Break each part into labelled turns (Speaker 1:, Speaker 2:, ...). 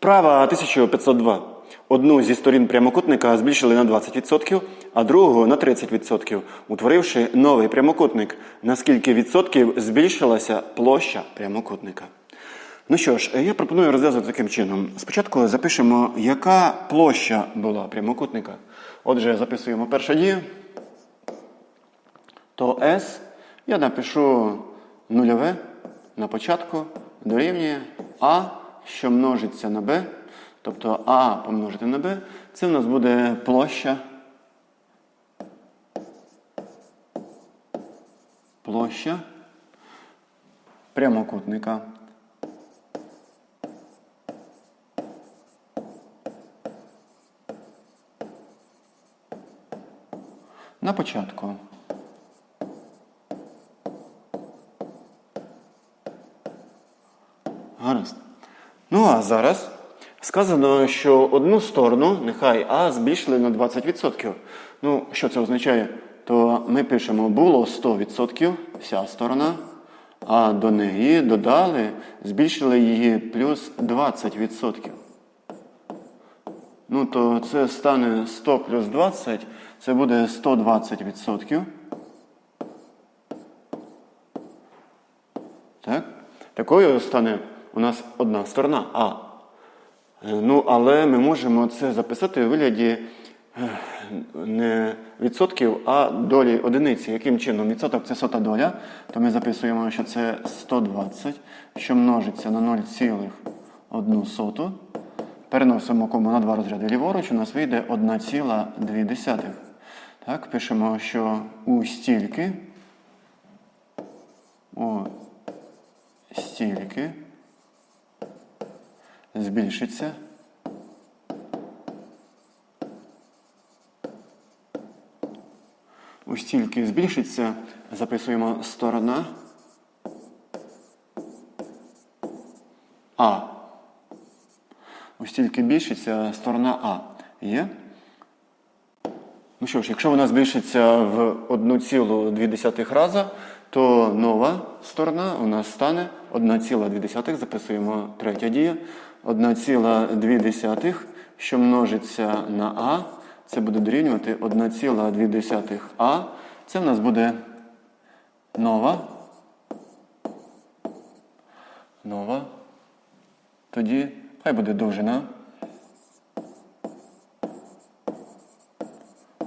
Speaker 1: Вправа 1502. Одну зі сторін прямокутника збільшили на 20%, а другу на 30%, утворивши новий прямокутник. На скільки відсотків збільшилася площа прямокутника? Ну що ж, я пропоную розв'язати таким чином. Спочатку запишемо, яка площа була прямокутника. Отже, записуємо перша дія. То S я напишу нульове на початку дорівнює А, що множиться на Б. Тобто А помножити на Б, це в нас буде площа. Площа прямокутника. На початку. Гаразд. Ну а зараз сказано, що одну сторону, нехай А збільшили на 20%. Ну, що це означає? То ми пишемо було 100% вся сторона, а до неї додали, збільшили її плюс 20%. Ну, то це стане 100 плюс 20, це буде 120%. Так? Такою стане у нас одна сторона А. Е, Ну, але ми можемо це записати у вигляді е, не відсотків, а долі одиниці. Яким чином? Відсоток це сота доля, то ми записуємо, що це 120, що множиться на 0,1 соту. Переносимо кому на два розряди ліворуч, у нас вийде 1,2. Так, пишемо, що у стільки. У стільки збільшиться. У стільки збільшиться, записуємо сторона А. У стільки збільшиться сторона А. Є? Ну що ж, якщо вона збільшиться в 1,2 рази, то нова сторона у нас стане 1,2. Записуємо третя дія. 1,2, що множиться на А. Це буде дорівнювати 1,2 А. Це в нас буде нова. Нова. Тоді хай буде довжина.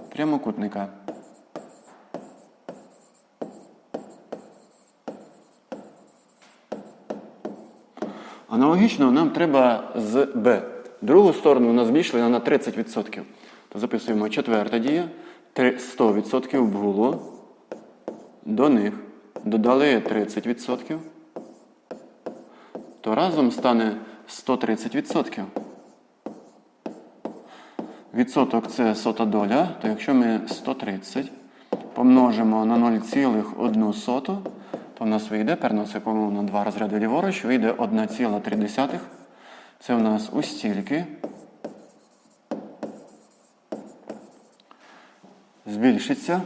Speaker 1: Прямокутника. Аналогічно нам треба з Б. Другу сторону у нас збільшили на 30%. То записуємо четверта дія. 100% було. До них додали 30%. То разом стане 130%. Відсоток це сота доля, то якщо ми 130 помножимо на 0,1 соту, то в нас вийде, переносимо на два розряди ліворуч, вийде 1,3. Це в нас у. Збільшиться.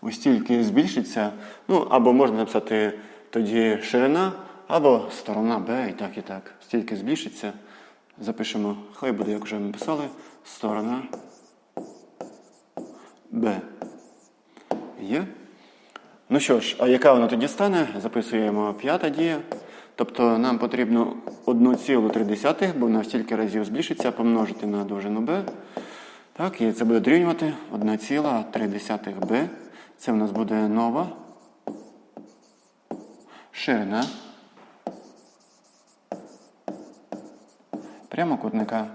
Speaker 1: У стільки збільшиться. Ну, або можна написати тоді ширина, або сторона Б, і так, і так. Стільки збільшиться. Запишемо, хай буде, як вже ми писали, сторона Б. Є? Ну що ж, а яка вона тоді стане? Записуємо п'ята дія. Тобто нам потрібно 1,3, бо вона стільки разів збільшиться, помножити на довжину b. Так, і це буде дорівнювати 1,3 b. Це в нас буде нова ширина прямокутника.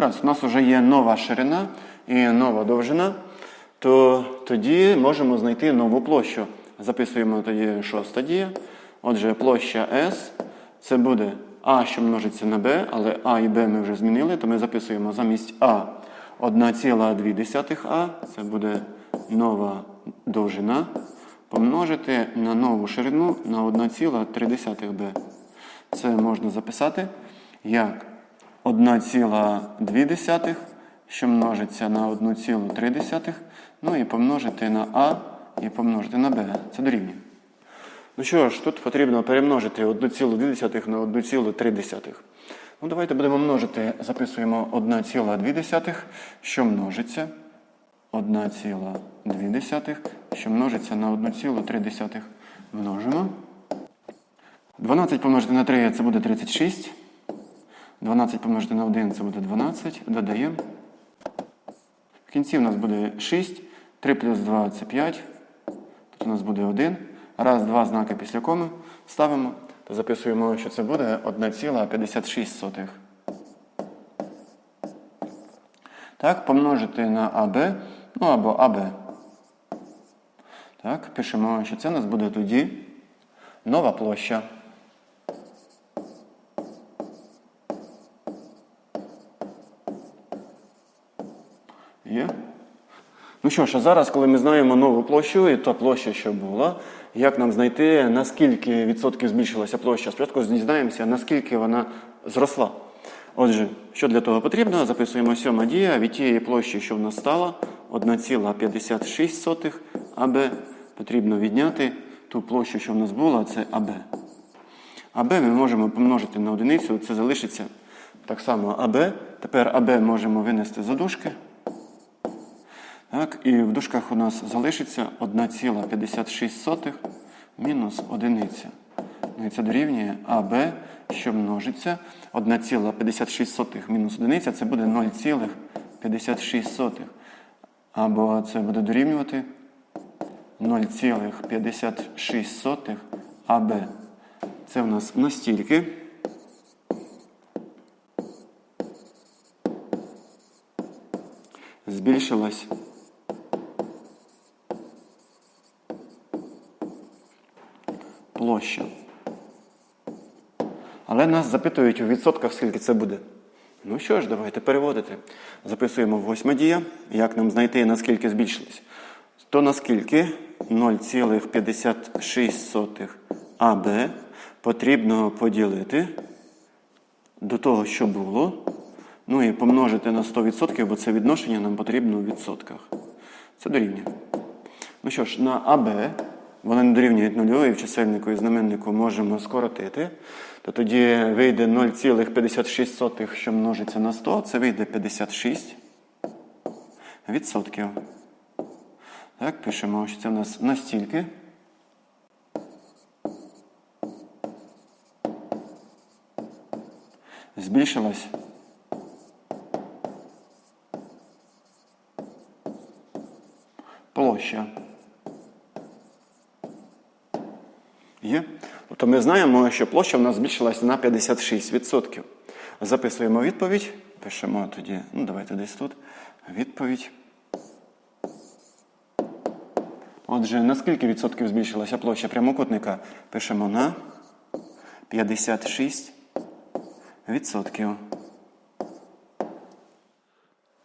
Speaker 1: Гаразд, у нас вже є нова ширина і нова довжина, то тоді можемо знайти нову площу. Записуємо тоді шоста дія. Отже, площа S це буде А, що множиться на B, але А і Б ми вже змінили, то ми записуємо замість А 1,2А, це буде нова довжина, помножити на нову ширину на 1,3b. Це можна записати як 1,2, що множиться на 1,3, ну і помножити на А і помножити на Б. Це дорівнює. Ну що ж, тут потрібно перемножити 1,2 на 1,3. Ну, давайте будемо множити, записуємо 1,2, що множиться. 1,2, що множиться на 1,3. Множимо. 12 помножити на 3 це буде 36. 12 помножити на 1 це буде 12. Додаємо. В кінці у нас буде 6. 3 плюс 2 це 5. Тут у нас буде 1. Раз, два знаки після коми ставимо. То записуємо, що це буде 1,56. Так, помножити на АБ, ну або АБ. Так, пишемо, що це у нас буде тоді нова площа. Є? Ну що ж, а зараз, коли ми знаємо нову площу, і та площа, що була, як нам знайти, наскільки відсотків збільшилася площа? Спочатку дізнаємося, наскільки вона зросла. Отже, що для того потрібно? Записуємо сьома дія від тієї площі, що в нас стала 1,56 АБ. Потрібно відняти ту площу, що в нас була, це АБ. АБ ми можемо помножити на одиницю, це залишиться так само АБ. Тепер АБ можемо винести за дужки. Так, і в дужках у нас залишиться 1,56 мінус одиниця. Ну і це дорівнює АБ, що множиться. 1,56 мінус одиниця це буде 0,56. Або це буде дорівнювати 0,56 АБ. Це в нас настільки. Збільшилась площа. Але нас запитують у відсотках, скільки це буде. Ну що ж, давайте переводити. Записуємо восьма дія. Як нам знайти, наскільки збільшилось? То наскільки 0,56 АБ потрібно поділити до того, що було. Ну і помножити на 100%, бо це відношення нам потрібно у відсотках. Це дорівнює. Ну що ж, на АБ вони не дорівнюють нулю, і в чисельнику і знаменнику можемо скоротити. То тоді вийде 0,56, що множиться на 100, це вийде 56 відсотків. Так, пишемо, що це в нас настільки. Збільшилась площа. Є? Тобто ми знаємо, що площа в нас збільшилась на 56%. Записуємо відповідь. Пишемо тоді, ну давайте десь тут. Відповідь. Отже, на скільки відсотків збільшилася площа прямокутника? Пишемо на 56 відсотків.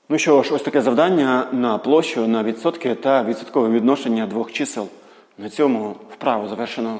Speaker 1: Ну що ж, ось таке завдання на площу, на відсотки та відсоткове відношення двох чисел. На цьому вправу завершено.